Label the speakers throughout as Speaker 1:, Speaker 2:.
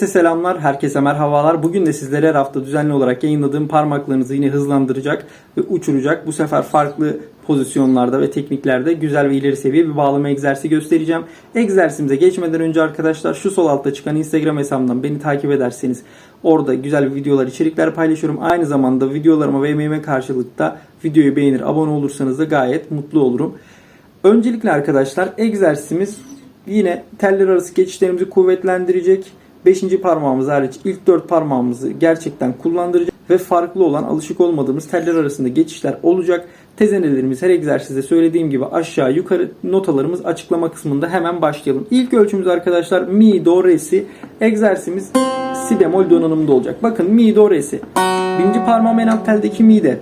Speaker 1: Herkese selamlar, herkese merhabalar. Bugün de sizlere her hafta düzenli olarak yayınladığım parmaklarınızı yine hızlandıracak ve uçuracak. Bu sefer farklı pozisyonlarda ve tekniklerde güzel ve ileri seviye bir bağlama egzersizi göstereceğim. Egzersizimize geçmeden önce arkadaşlar şu sol altta çıkan Instagram hesabımdan beni takip ederseniz orada güzel videolar, içerikler paylaşıyorum. Aynı zamanda videolarıma ve emeğime karşılıkta videoyu beğenir, abone olursanız da gayet mutlu olurum. Öncelikle arkadaşlar egzersizimiz yine teller arası geçişlerimizi kuvvetlendirecek. 5. parmağımız hariç ilk 4 parmağımızı gerçekten kullandıracak ve farklı olan alışık olmadığımız teller arasında geçişler olacak. Tezenelerimiz her egzersizde söylediğim gibi aşağı yukarı notalarımız açıklama kısmında hemen başlayalım. İlk ölçümüz arkadaşlar mi do re si. Egzersizimiz si bemol donanımında olacak. Bakın mi do re si. Birinci parmağım en alt teldeki mi'de.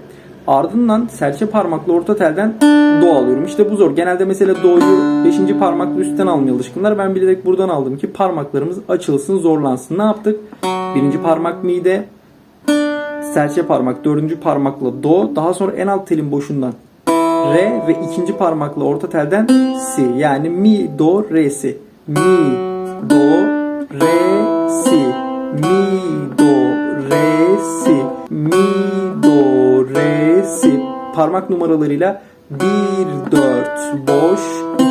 Speaker 1: Ardından serçe parmakla orta telden do alıyorum. İşte bu zor. Genelde mesela do'yu 5. parmakla üstten almaya alışkınlar. Ben bilerek buradan aldım ki parmaklarımız açılsın, zorlansın. Ne yaptık? Birinci parmak mi'de, serçe parmak dördüncü parmakla do. Daha sonra en alt telin boşundan re ve ikinci parmakla orta telden si. Yani mi, do, re, si. Mi, do, re, si. Mi, do, re, si. Mi. Parmak numaralarıyla 1, 4, boş,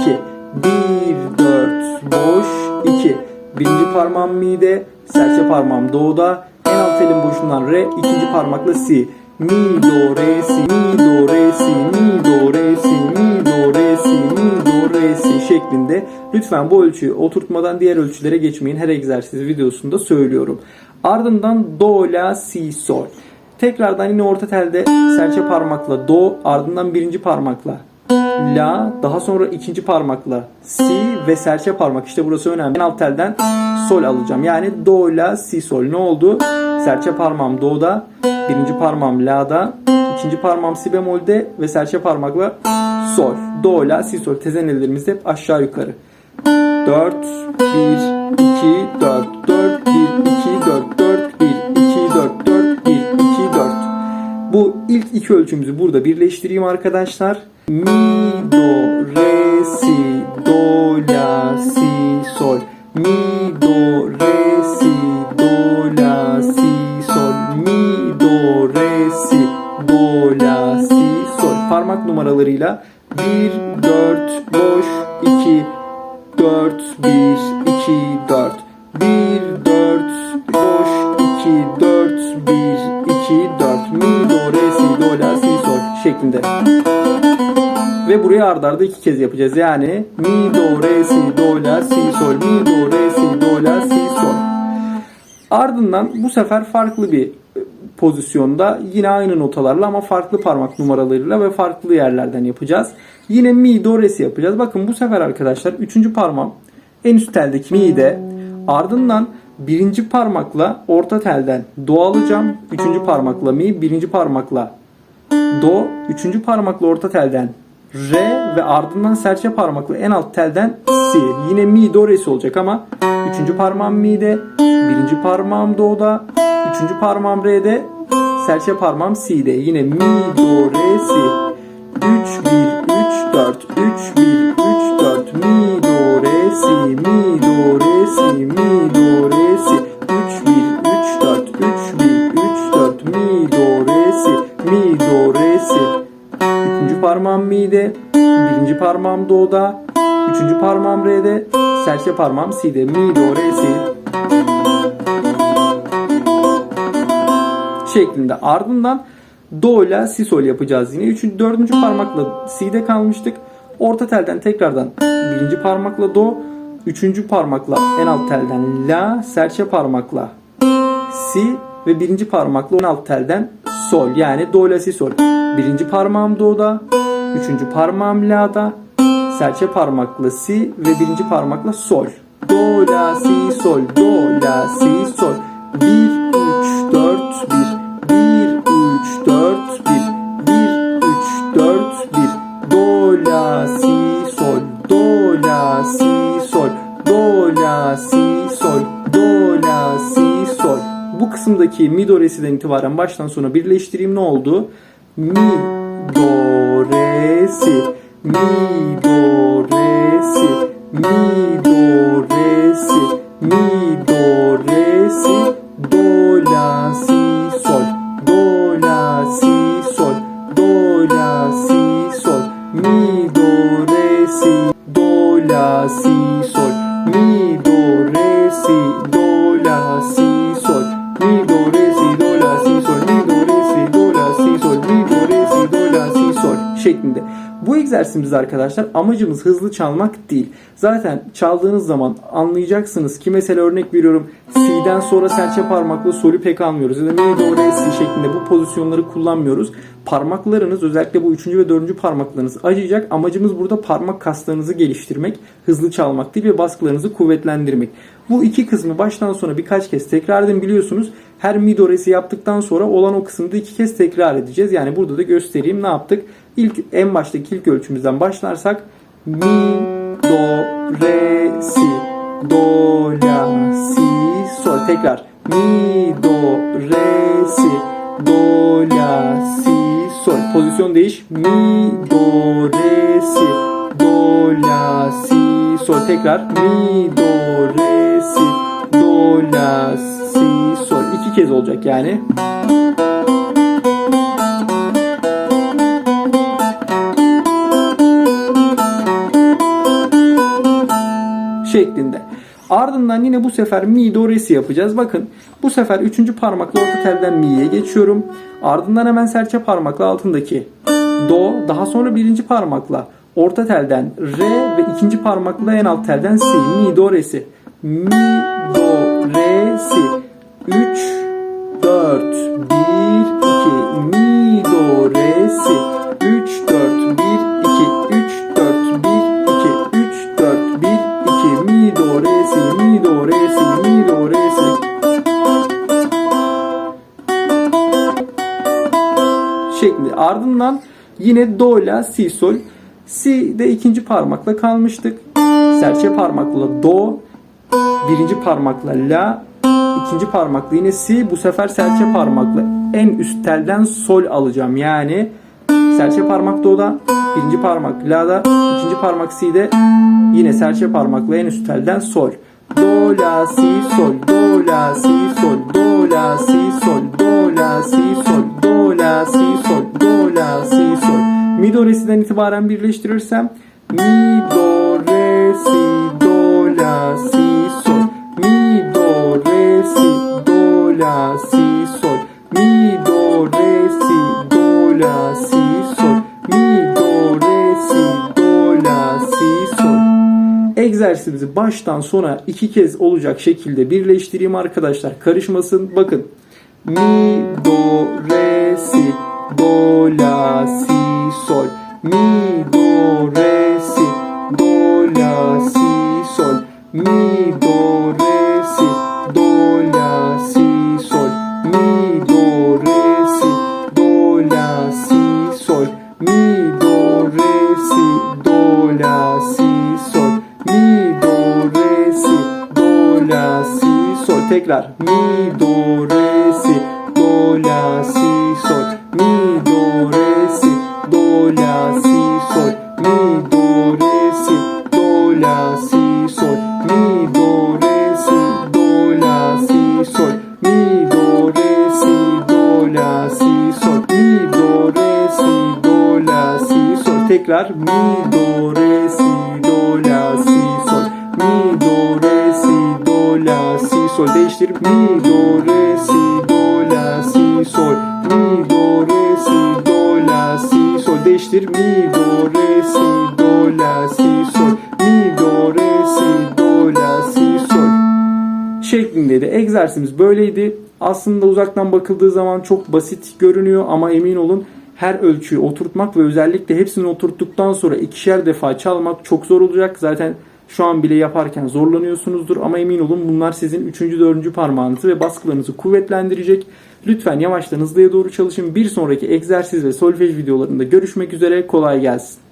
Speaker 1: 2. 1, 4, boş, 2. Birinci parmağım mi'de, serçe parmağım do'da, en alt telin boşundan re, ikinci parmakla si. Mi, do, re, si, mi, do, re, si, mi, do, re, si, mi, do, re, si, mi, do, re, si şeklinde. Lütfen bu ölçüyü oturtmadan diğer ölçülere geçmeyin. Her egzersiz videosunda söylüyorum. Ardından do, la, si, sol. Tekrardan yine orta telde serçe parmakla do, ardından birinci parmakla la, daha sonra ikinci parmakla si ve serçe parmak. İşte burası önemli. En alt telden sol alacağım. Yani do, la, si, sol. Ne oldu? Serçe parmağım do'da, birinci parmağım la'da, ikinci parmağım si bemolde ve serçe parmakla sol. Do, la, si, sol. Tezenelerimizde hep aşağı yukarı. 4, 1, 2, 4, 4, 1, iki ölçümüzü burada birleştireyim arkadaşlar. Mi, do, re, si, do, la, si, sol. Mi, do, re, si, do, la, si, sol. Mi, do, re, si, do, la, si, sol. Parmak numaralarıyla 1, 4, boş, 2, 4, 1, 2, 4. 1, 4, boş, 2, 4, 1, 2, 4. Mi, do, re, şeklinde. Ve burayı ardarda arda iki kez yapacağız. Yani mi, do, re, si, do, la, si, sol. Mi, do, re, si, do, la, si, sol. Ardından bu sefer farklı bir e, pozisyonda yine aynı notalarla ama farklı parmak numaralarıyla ve farklı yerlerden yapacağız. Yine mi, do, re, si yapacağız. Bakın bu sefer arkadaşlar üçüncü parmağım en üst teldeki mi'de ardından birinci parmakla orta telden do alacağım. Üçüncü parmakla mi, birinci parmakla do, üçüncü parmakla orta telden re ve ardından serçe parmakla en alt telden si. Yine mi, do, re, si olacak ama üçüncü parmağım mi'de, birinci parmağım do'da, üçüncü parmağım re'de, serçe parmağım si'de. Yine mi, do, re, si. 3, 1, 3, 4, 3, 1, 3, 4, mi, do, re, si, mi, do, re, si, mi, do, re, si, mi, do, re, si. Üçüncü parmağım mi'de, birinci parmağım do'da, üçüncü parmağım re'de, serçe parmağım si'de, mi, do, re, si. Şeklinde. Ardından do ile si sol yapacağız yine. Üçüncü, dördüncü parmakla si'de kalmıştık. Orta telden tekrardan birinci parmakla do, üçüncü parmakla en alt telden la, serçe parmakla si ve birinci parmakla en alt telden sol. Yani do la si sol. Birinci parmağım do'da, üçüncü parmağım la'da, serçe parmakla si ve birinci parmakla sol. Do la si sol, do la si sol. 1 3 4 1 1 kısımdaki mi do re'siden itibaren baştan sona birleştireyim ne oldu? Mi do re si mi do re si mi do re si mi do re si do la si si şeklinde. Bu egzersizimiz arkadaşlar amacımız hızlı çalmak değil. Zaten çaldığınız zaman anlayacaksınız ki mesela örnek veriyorum Si'den sonra serçe parmakla solü pek almıyoruz. Ya da mi do re si şeklinde bu pozisyonları kullanmıyoruz. Parmaklarınız özellikle bu üçüncü ve dördüncü parmaklarınız acıyacak. Amacımız burada parmak kaslarınızı geliştirmek, hızlı çalmak değil ve baskılarınızı kuvvetlendirmek. Bu iki kısmı baştan sona birkaç kez tekrar edin biliyorsunuz. Her mi do re'si yaptıktan sonra olan o kısmı da iki kez tekrar edeceğiz. Yani burada da göstereyim ne yaptık. İlk en baştaki ilk ölçümüzden başlarsak mi do re si. Do la si. Sol tekrar mi do re si. Do la si. Sol pozisyon değiş mi do re si. Do la si. Sol tekrar mi do re si. Do la si. Sol iki kez olacak yani. Ardından yine bu sefer mi do re si yapacağız. Bakın bu sefer üçüncü parmakla orta telden mi'ye geçiyorum. Ardından hemen serçe parmakla altındaki do. Daha sonra birinci parmakla orta telden re ve ikinci parmakla en alt telden si. Mi do re si. Mi do re si. 3 4 1 2 mi do re si. Yine do ile si sol. Si de ikinci parmakla kalmıştık. Serçe parmakla do, birinci parmakla la, ikinci parmakla yine si. Bu sefer serçe parmakla en üst telden sol alacağım. Yani serçe parmak do'da, birinci parmak la'da, ikinci parmak si'de yine serçe parmakla en üst telden sol. Do la si sol, do itibaren birleştirirsem mi do re si do la si sol, mi do re si do la si sol, mi do re si do la si sol, mi do re si do la si sol egzersizimizi baştan sona iki kez olacak şekilde birleştireyim arkadaşlar. Karışmasın. Bakın. Mi, do, re, si, do, la, si. Mi, do, re, si, do, la, si, sol. Mi, do, re, si, do, la, si, sol. Mi, do, re, si, do, la, si, sol. Mi, do, re, si, do, la, si, sol. Mi, do, re, si, do, la, si, sol. Tekrar. Mi, do, re, si, Tekrar. Mi, do, re, si, do, la, si, sol. Mi, do, re, si, do, la, si, sol. Değiştir. Mi, do, re, si, do, la, si, sol. Mi, do, re, si, do, la, si, sol. Değiştir. Mi, do, re, si, do, la, si, sol. Mi, do, re, si, do, la, si, sol şeklindeydi. Egzersizimiz böyleydi. Aslında uzaktan bakıldığı zaman çok basit görünüyor ama emin olun her ölçüyü oturtmak ve özellikle hepsini oturttuktan sonra ikişer defa çalmak çok zor olacak. Zaten şu an bile yaparken zorlanıyorsunuzdur ama emin olun bunlar sizin 3. 4. parmağınızı ve baskılarınızı kuvvetlendirecek. Lütfen yavaştan hızlıya doğru çalışın. Bir sonraki egzersiz ve solfej videolarında görüşmek üzere. Kolay gelsin.